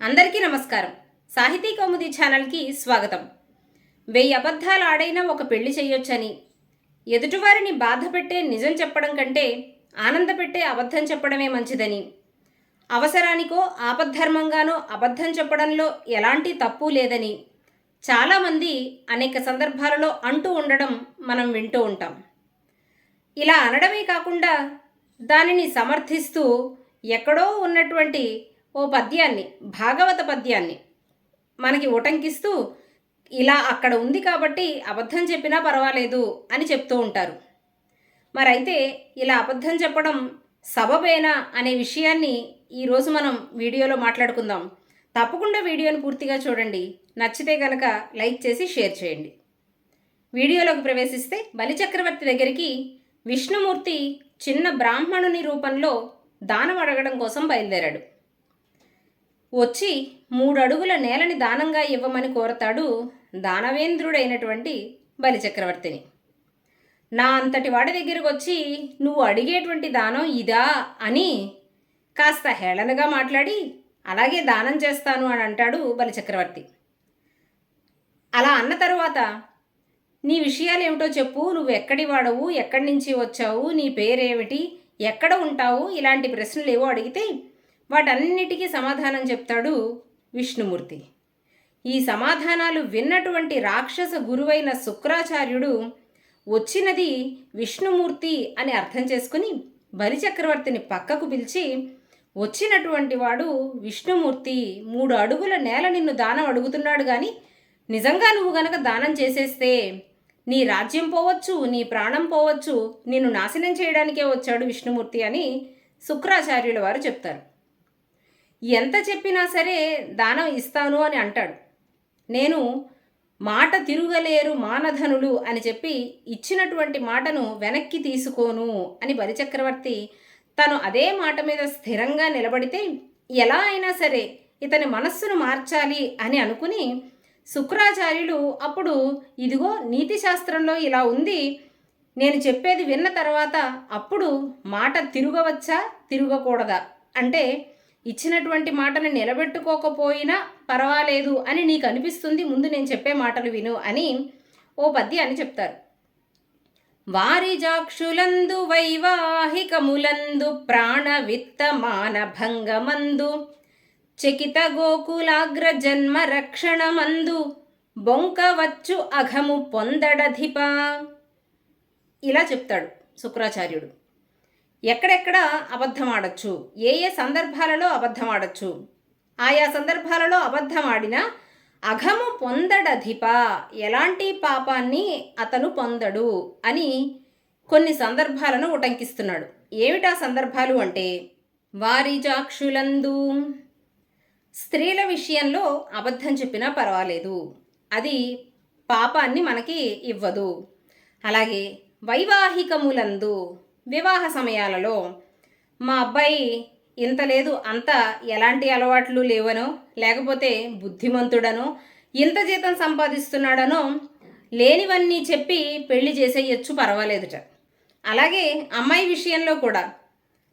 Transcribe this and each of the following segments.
అందరికీ నమస్కారం. సాహితీ కౌముది ఛానల్కి స్వాగతం. వెయ్యి అబద్ధాలు ఆడైనా ఒక పెళ్ళి చేయొచ్చని ఎదుటివారిని బాధ పెట్టే నిజం చెప్పడం కంటే ఆనందపెట్టే అబద్ధం చెప్పడమే మంచిదని అవసరానికో ఆపద్ధర్మంగానో అబద్ధం చెప్పడంలో ఎలాంటి తప్పు లేదని చాలామంది అనేక సందర్భాలలో అంటూ ఉండడం మనం వింటూ ఉంటాం. ఇలా అనడమే కాకుండా దానిని సమర్థిస్తూ ఎక్కడో ఉన్నటువంటి ఓ పద్యాన్ని భాగవత పద్యాన్ని మనకి ఉటంకిస్తూ ఇలా అక్కడ ఉంది కాబట్టి అబద్ధం చెప్పినా పర్వాలేదు అని చెప్తూ ఉంటారు. మరైతే ఇలా అబద్ధం చెప్పడం సబబేనా అనే విషయాన్ని ఈరోజు మనం వీడియోలో మాట్లాడుకుందాం. తప్పకుండా వీడియోని పూర్తిగా చూడండి. నచ్చితే కనుక లైక్ చేసి షేర్ చేయండి. వీడియోలోకి ప్రవేశిస్తే బలిచక్రవర్తి దగ్గరికి విష్ణుమూర్తి చిన్న బ్రాహ్మణుని రూపంలో దానం అడగడం కోసం బయలుదేరాడు. వచ్చి మూడు అడుగుల నేలని దానంగా ఇవ్వమని కోరతాడు దానవేంద్రుడైనటువంటి బలిచక్రవర్తిని. నా అంతటి వాడి దగ్గరకు వచ్చి నువ్వు అడిగేటువంటి దానం ఇదా అని కాస్త హేళనగా మాట్లాడి అలాగే దానం చేస్తాను అని అంటాడు బలిచక్రవర్తి. అలా అన్న తరువాత నీ విషయాలు ఏమిటో చెప్పు నువ్వు ఎక్కడి వాడవు ఎక్కడి నుంచి వచ్చావు నీ పేరేమిటి ఎక్కడ ఉంటావు ఇలాంటి ప్రశ్నలు ఏవో అడిగితే వాటన్నిటికీ సమాధానం చెప్తాడు విష్ణుమూర్తి. ఈ సమాధానాలు విన్నటువంటి రాక్షస గురువైన శుక్రాచార్యుడు వచ్చినది విష్ణుమూర్తి అని అర్థం చేసుకుని బలిచక్రవర్తిని పక్కకు పిలిచి వచ్చినటువంటి వాడు విష్ణుమూర్తి మూడు అడుగుల నేల నిన్ను దానం అడుగుతున్నాడు కానీ నిజంగా నువ్వు గనక దానం చేసేస్తే నీ రాజ్యం పోవచ్చు నీ ప్రాణం పోవచ్చు నిన్ను నాశనం చేయడానికే వచ్చాడు విష్ణుమూర్తి అని శుక్రాచార్యుల వారు చెప్తారు. ఎంత చెప్పినా సరే దానం ఇస్తాను అని అంటాడు. నేను మాట తిరుగలేరు మానధనులు అని చెప్పి ఇచ్చినటువంటి మాటను వెనక్కి తీసుకోను అని బలిచక్రవర్తి తను అదే మాట మీద స్థిరంగా నిలబడితే ఎలా అయినా సరే ఇతని మనస్సును మార్చాలి అని అనుకుని శుక్రాచార్యులు అప్పుడు ఇదిగో నీతి శాస్త్రంలో ఇలా ఉంది నేను చెప్పేది విన్న తర్వాత అప్పుడు మాట తిరగవచ్చా తిరగకూడదా? అంటే ఇచ్చినటువంటి మాటను నిలబెట్టుకోకపోయినా పర్వాలేదు అని నీకు అనిపిస్తుంది ముందు నేను చెప్పే మాటలు విను అని ఓ పద్యాన్ని చెప్తారు. వారి జాక్షులందు వైవాహికములందు ప్రాణ విత్త మానభంగమందు చకిత గోకులాగ్ర జన్మ రక్షణమందు బొంకవచ్చు అఘము పొందడధిప. ఇలా చెప్తాడు శుక్రాచార్యుడు. ఎక్కడెక్కడ అబద్ధం ఆడచ్చు ఏ ఏ సందర్భాలలో అబద్ధం ఆడచ్చు ఆయా సందర్భాలలో అబద్ధం ఆడినా అఘము పొందడధిప. ఎలాంటి పాపాన్ని అతను పొందడు అని కొన్ని సందర్భాలను ఉటంకిస్తున్నాడు. ఏమిటా సందర్భాలు అంటే? వారిజాక్షులందు స్త్రీల విషయంలో అబద్ధం చెప్పినా పర్వాలేదు. అది పాపాన్ని మనకి ఇవ్వదు. అలాగే వైవాహికములందు వివాహ సమయాలలో మా అబ్బాయి ఇంత లేదు అంత ఎలాంటి అలవాట్లు లేవనో లేకపోతే బుద్ధిమంతుడనో ఇంత జీతం సంపాదిస్తున్నాడనో లేనివన్నీ చెప్పి పెళ్ళి చేసేయచ్చు పర్వాలేదుట. అలాగే అమ్మాయి విషయంలో కూడా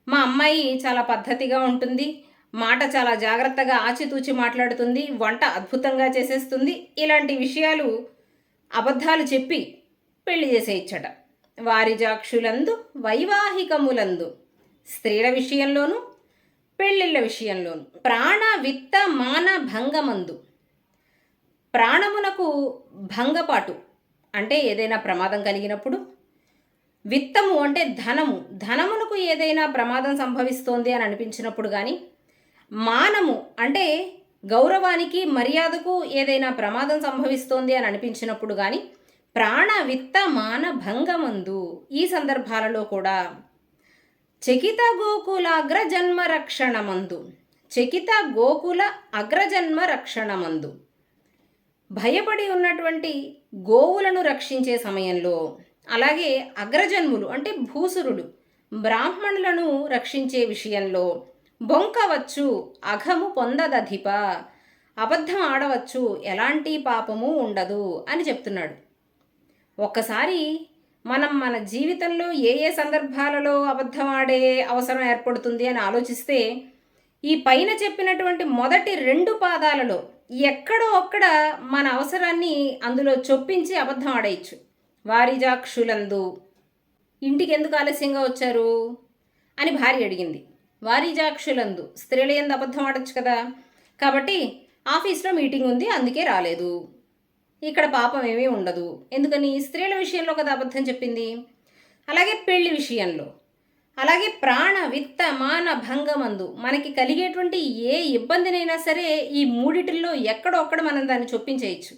మా అమ్మాయి చాలా పద్ధతిగా ఉంటుంది మాట చాలా జాగ్రత్తగా ఆచితూచి మాట్లాడుతుంది వంట అద్భుతంగా చేసేస్తుంది ఇలాంటి విషయాలు అబద్ధాలు చెప్పి పెళ్ళి చేసేయచ్చట. వారి జాక్షులందు వైవాహికములందు స్త్రీల విషయంలోనూ పెళ్ళిళ్ళ విషయంలోనూ ప్రాణ విత్త మాన భంగమందు. ప్రాణమునకు భంగపాటు అంటే ఏదైనా ప్రమాదం కలిగినప్పుడు విత్తము అంటే ధనము. ధనమునకు ఏదైనా ప్రమాదం సంభవిస్తోంది అని అనిపించినప్పుడు కానీ మానము అంటే గౌరవానికి మర్యాదకు ఏదైనా ప్రమాదం సంభవిస్తోంది అని అనిపించినప్పుడు కానీ ప్రాణ విత్త మాన భంగమందు ఈ సందర్భాలలో కూడా చకిత గోకుల అగ్రజన్మ రక్షణమందు. చకిత గోకుల అగ్రజన్మ రక్షణమందు. భయపడి ఉన్నటువంటి గోవులను రక్షించే సమయంలో అలాగే అగ్రజన్ములు అంటే భూసురులు బ్రాహ్మణులను రక్షించే విషయంలో బొంకవచ్చు అఘము పొందదధిప అబద్ధం ఆడవచ్చు ఎలాంటి పాపము ఉండదు అని చెప్తున్నాడు. ఒక్కసారి మనం మన జీవితంలో ఏ ఏ సందర్భాలలో అబద్ధం ఆడే అవసరం ఏర్పడుతుంది అని ఆలోచిస్తే ఈ పైన చెప్పినటువంటి మొదటి రెండు పాదాలలో ఎక్కడో ఒక్కడ మన అవసరాన్ని అందులో చొప్పించి అబద్ధం ఆడేయచ్చు. వారిజాక్షులందు ఇంటికి ఎందుకు ఆలస్యంగా వచ్చారు? అని భార్య అడిగింది. వారిజాక్షులందు స్త్రీల ఎందు అబద్ధం ఆడచ్చు కదా? కాబట్టి ఆఫీస్లో మీటింగ్ ఉంది అందుకే రాలేదు. ఇక్కడ పాపం ఏమీ ఉండదు. ఎందుకని? స్త్రీల విషయంలో కదా అబద్ధం చెప్పింది? అలాగే పెళ్ళి విషయంలో. అలాగే ప్రాణ విత్త మాన భంగమందు మనకి కలిగేటువంటి ఏ ఇబ్బందినైనా సరే ఈ మూడిటిల్లో ఎక్కడో ఒక్కడ మనం దాన్ని చొప్పించేయచ్చు.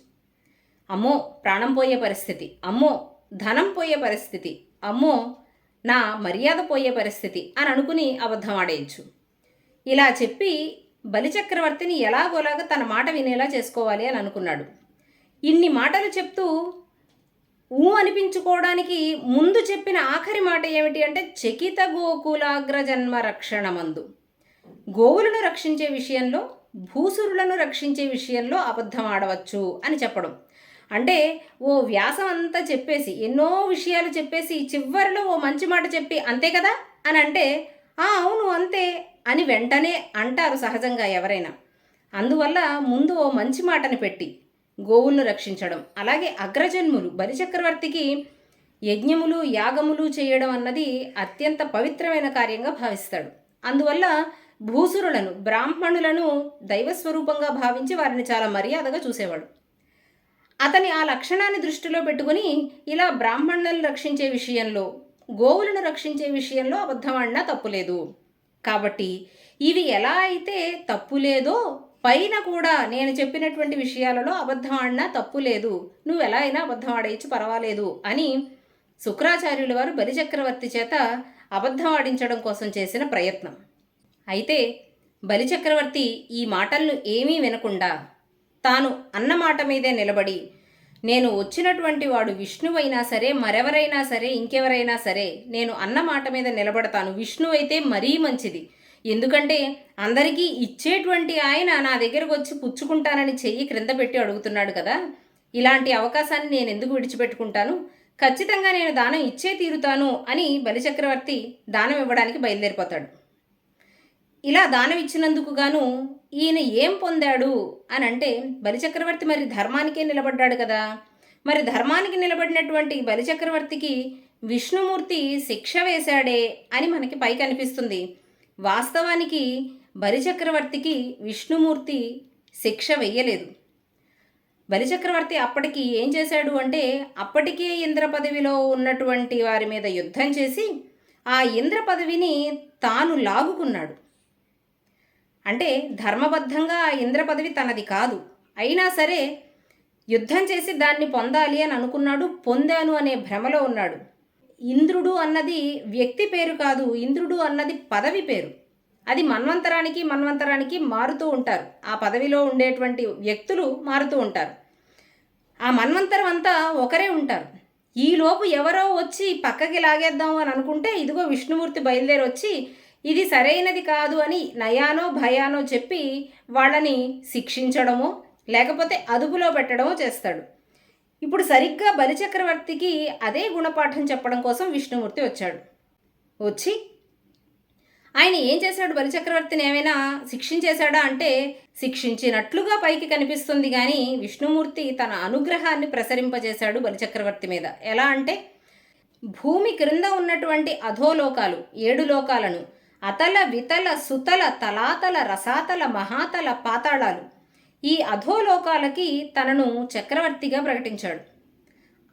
అమ్మో ప్రాణం పోయే పరిస్థితి. అమ్మో ధనం పోయే పరిస్థితి. అమ్మో నా మర్యాద పోయే పరిస్థితి అని అనుకుని అబద్ధం ఆడేయచ్చు. ఇలా చెప్పి బలిచక్రవర్తిని ఎలాగోలాగా తన మాట వినేలా చేసుకోవాలి అని అనుకున్నాడు. ఇన్ని మాటలు చెప్తూ ఊ అనిపించుకోవడానికి ముందు చెప్పిన ఆఖరి మాట ఏమిటి అంటే చకిత గోకులాగ్ర జన్మ రక్షణమందు. గోవులను రక్షించే విషయంలో భూసురులను రక్షించే విషయంలో అబద్ధం ఆడవచ్చు అని చెప్పడం. అంటే ఓ వ్యాసం అంతా చెప్పేసి ఎన్నో విషయాలు చెప్పేసి చివరిలో ఓ మంచి మాట చెప్పి అంతే కదా? అని అంటే ఆ అవును అంతే అని వెంటనే అంటారు సహజంగా ఎవరైనా. అందువల్ల ముందు ఓ మంచి మాటని పెట్టి గోవులను రక్షించడం. అలాగే అగ్రజన్ములు బలిచక్రవర్తికి యజ్ఞములు యాగములు చేయడం అన్నది అత్యంత పవిత్రమైన కార్యంగా భావిస్తాడు. అందువల్ల భూసురులను బ్రాహ్మణులను దైవస్వరూపంగా భావించి వారిని చాలా మర్యాదగా చూసేవాడు. అతని ఆ లక్షణాన్ని దృష్టిలో పెట్టుకుని ఇలా బ్రాహ్మణులను రక్షించే విషయంలో గోవులను రక్షించే విషయంలో అబద్ధం ఆడినా తప్పులేదు. కాబట్టి ఇవి ఎలా అయితే తప్పు లేదో పైన కూడా నేను చెప్పినటువంటి విషయాలలో అబద్ధం ఆడినా తప్పు లేదు. నువ్వు ఎలా అయినా అబద్ధం ఆడేయచ్చు పర్వాలేదు అని శుక్రాచార్యుల వారు బలిచక్రవర్తి చేత అబద్ధం ఆడించడం కోసం చేసిన ప్రయత్నం. అయితే బలిచక్రవర్తి ఈ మాటలను ఏమీ వినకుండా తాను అన్న మాట మీదే నిలబడి నేను వచ్చినటువంటి వాడు విష్ణువైనా సరే మరెవరైనా సరే ఇంకెవరైనా సరే నేను అన్న మాట మీద నిలబడతాను. విష్ణు అయితే మరీ మంచిది. ఎందుకంటే అందరికీ ఇచ్చేటువంటి ఆయన నా దగ్గరకు వచ్చి పుచ్చుకుంటానని చెయ్యి క్రింద పెట్టి అడుగుతున్నాడు కదా. ఇలాంటి అవకాశాన్ని నేను ఎందుకు విడిచిపెట్టుకుంటాను? ఖచ్చితంగా నేను దానం ఇచ్చే తీరుతాను అని బలిచక్రవర్తి దానం ఇవ్వడానికి బయలుదేరిపోతాడు. ఇలా దానం ఇచ్చినందుకు గాను ఈయన ఏం పొందాడు అని అంటే బలిచక్రవర్తి మరి ధర్మానికే నిలబడ్డాడు కదా. మరి ధర్మానికి నిలబడినటువంటి బలిచక్రవర్తికి విష్ణుమూర్తి శిక్ష వేశాడే అని మనకి పైకి అనిపిస్తుంది. వాస్తవానికి బలిచక్రవర్తికి విష్ణుమూర్తి శిక్ష వెయ్యలేదు. బలిచక్రవర్తి అప్పటికి ఏం చేశాడు అంటే అప్పటికే ఇంద్ర పదవిలో ఉన్నటువంటి వారి మీద యుద్ధం చేసి ఆ ఇంద్ర పదవిని తాను లాగుకున్నాడు. అంటే ధర్మబద్ధంగా ఆ ఇంద్ర పదవి తనది కాదు. అయినా సరే యుద్ధం చేసి దాన్ని పొందాలి అని అనుకున్నాడు పొందాను అనే భ్రమలో ఉన్నాడు. ఇంద్రుడు అన్నది వ్యక్తి పేరు కాదు ఇంద్రుడు అన్నది పదవి పేరు. అది మన్వంతరానికి మన్వంతరానికి మారుతూ ఉంటారు. ఆ పదవిలో ఉండేటువంటి వ్యక్తులు మారుతూ ఉంటారు. ఆ మన్వంతరం అంతా ఒకరే ఉంటారు. ఈలోపు ఎవరో వచ్చి పక్కకి లాగేద్దాం అని అనుకుంటే ఇదిగో విష్ణుమూర్తి బయలుదేరి వచ్చి ఇది సరైనది కాదు అని నయానో భయానో చెప్పి వాళ్ళని శిక్షించడమో లేకపోతే అదుపులో పెట్టడమో చేస్తాడు. ఇప్పుడు సరిగ్గా బలిచక్రవర్తికి అదే గుణపాఠం చెప్పడం కోసం విష్ణుమూర్తి వచ్చాడు. వచ్చి ఆయన ఏం చేశాడు? బలిచక్రవర్తిని ఏమైనా శిక్షించేశాడా అంటే శిక్షించినట్లుగా పైకి కనిపిస్తుంది కానీ విష్ణుమూర్తి తన అనుగ్రహాన్ని ప్రసరింపజేశాడు బలిచక్రవర్తి మీద. ఎలా అంటే భూమి క్రింద ఉన్నటువంటి అధోలోకాలు ఏడు లోకాలను అతల వితల సుతల తలాతల రసాతల మహాతల పాతాళాలు ఈ అధోలోకాలకి తనను చక్రవర్తిగా ప్రకటించాడు.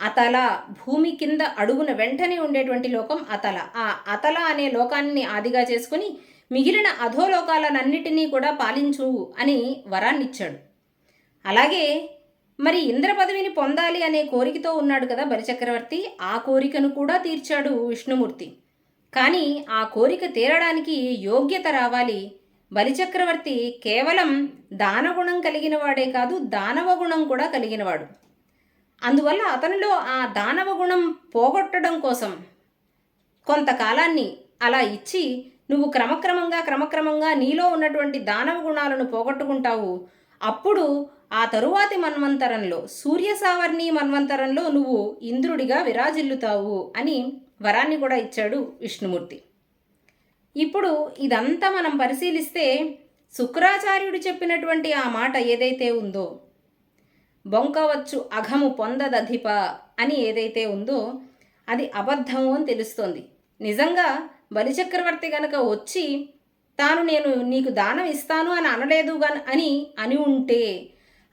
అతల భూమి కింద అడుగున వెంటనే ఉండేటువంటి లోకం అతల. ఆ అతల అనే లోకాన్ని ఆదిగా చేసుకుని మిగిలిన అధోలోకాలనన్నిటినీ కూడా పాలించు అని వరాన్నిచ్చాడు. అలాగే మరి ఇంద్ర పదవిని పొందాలి అనే కోరికతో ఉన్నాడు కదా బలిచక్రవర్తి. ఆ కోరికను కూడా తీర్చాడు విష్ణుమూర్తి. కానీ ఆ కోరిక తీరడానికి యోగ్యత రావాలి బలిచక్రవర్తి కేవలం దానగుణం కలిగిన వాడే కాదు దానవ గుణం కూడా కలిగినవాడు అందువల్ల అతనిలో ఆ దానవ గుణం పోగొట్టడం కోసం కొంతకాలాన్ని అలా ఇచ్చి నువ్వు క్రమక్రమంగా క్రమక్రమంగా నీలో ఉన్నటువంటి దానవ గుణాలను పోగొట్టుకుంటావు. అప్పుడు ఆ తరువాతి మన్వంతరంలో సూర్య సావర్ణి మన్వంతరంలో నువ్వు ఇంద్రుడిగా విరాజిల్లుతావు అని వరాన్ని కూడా ఇచ్చాడు విష్ణుమూర్తి. ఇప్పుడు ఇదంతా మనం పరిశీలిస్తే శుక్రాచార్యుడు చెప్పినటువంటి ఆ మాట ఏదైతే ఉందో బొంకవచ్చు అఘము పొందదధిప అని ఏదైతే ఉందో అది అబద్ధము అని తెలుస్తోంది. నిజంగా బలిచక్రవర్తి గనక వచ్చి తాను నేను నీకు దానం ఇస్తాను అని అనలేదు గన్ అని అని ఉంటే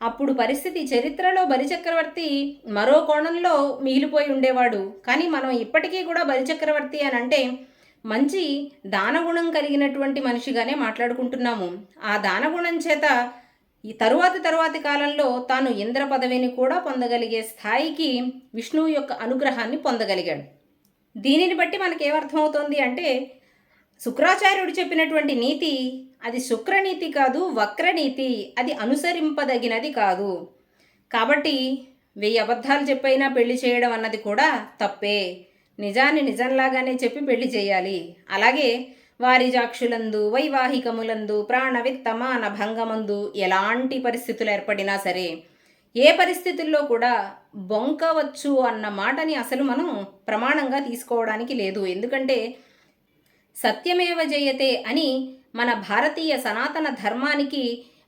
అప్పుడు పరిస్థితి చరిత్రలో బలిచక్రవర్తి మరో కోణంలో మిగిలిపోయి ఉండేవాడు. కానీ మనం ఇప్పటికీ కూడా బలిచక్రవర్తి అని అంటే మంచి దానగుణం కలిగినటువంటి మనిషిగానే మాట్లాడుకుంటున్నాము. ఆ దానగుణం చేత ఈ తరువాతి తరువాతి కాలంలో తాను ఇంద్ర పదవిని కూడా పొందగలిగే స్థాయికి విష్ణువు యొక్క అనుగ్రహాన్ని పొందగలిగాడు. దీనిని బట్టి మనకేమర్థమవుతోంది అంటే శుక్రాచార్యుడు చెప్పినటువంటి నీతి అది శుక్రనీతి కాదు వక్రనీతి అది అనుసరింపదగినది కాదు. కాబట్టి వెయ్యి అబద్ధాలు చెప్పైనా పెళ్ళి చేయడం అన్నది కూడా తప్పే. నిజాన్ని నిజంలాగానే చెప్పి పెళ్ళి చేయాలి. అలాగే వారి జాక్షులందు వైవాహికములందు ప్రాణవిత్తమాన భంగమందు ఎలాంటి పరిస్థితులు ఏర్పడినా సరే ఏ పరిస్థితుల్లో కూడా బొంకవచ్చు అన్న మాటని అసలు మనం ప్రమాణంగా తీసుకోవడానికి లేదు. ఎందుకంటే సత్యమేవ జయతే అని మన భారతీయ సనాతన ధర్మానికి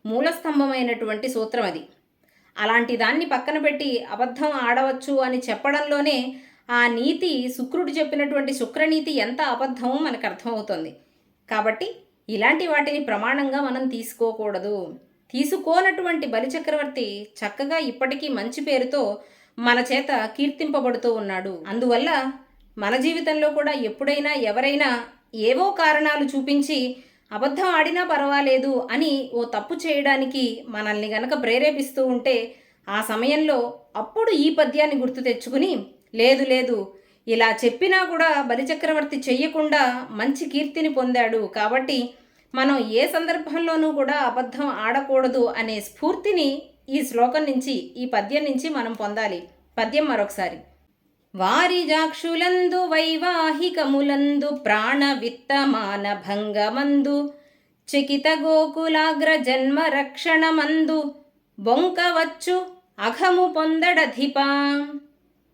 మూలస్తంభమైనటువంటి సూత్రం అది అలాంటి దాన్ని పక్కన పెట్టి అబద్ధం ఆడవచ్చు అని చెప్పడంలోనే ఆ నీతి శుక్రుడు చెప్పినటువంటి శుక్రనీతి ఎంత అబద్ధమో మనకు అర్థమవుతుంది. కాబట్టి ఇలాంటి వాటిని ప్రమాణంగా మనం తీసుకోకూడదు. తీసుకోనటువంటి బలిచక్రవర్తి చక్కగా ఇప్పటికీ మంచి పేరుతో మన చేత కీర్తింపబడుతూ ఉన్నాడు. అందువల్ల మన జీవితంలో కూడా ఎప్పుడైనా ఎవరైనా ఏవో కారణాలు చూపించి అబద్ధం ఆడినా పర్వాలేదు అని ఓ తప్పు చేయడానికి మనల్ని గనక ప్రేరేపిస్తూ ఉంటే ఆ సమయంలో అప్పుడు ఈ పద్యాన్ని గుర్తు తెచ్చుకుని లేదు లేదు. ఇలా చెప్పినా కూడా బలిచక్రవర్తి చెయ్యకుండా మంచి కీర్తిని పొందాడు. కాబట్టి మనం ఏ సందర్భంలోనూ కూడా అబద్ధం ఆడకూడదు అనే స్ఫూర్తిని ఈ శ్లోకం నుంచి ఈ పద్యం నుంచి మనం పొందాలి. పద్యం మరొకసారి. వారి జాక్షులందు వైవాహికములందు ప్రాణ విత్తమాన భంగమందు చకిత గోకులాగ్ర జన్మ రక్షణమందు బొంకవచ్చు అఘము పొందడధిపా.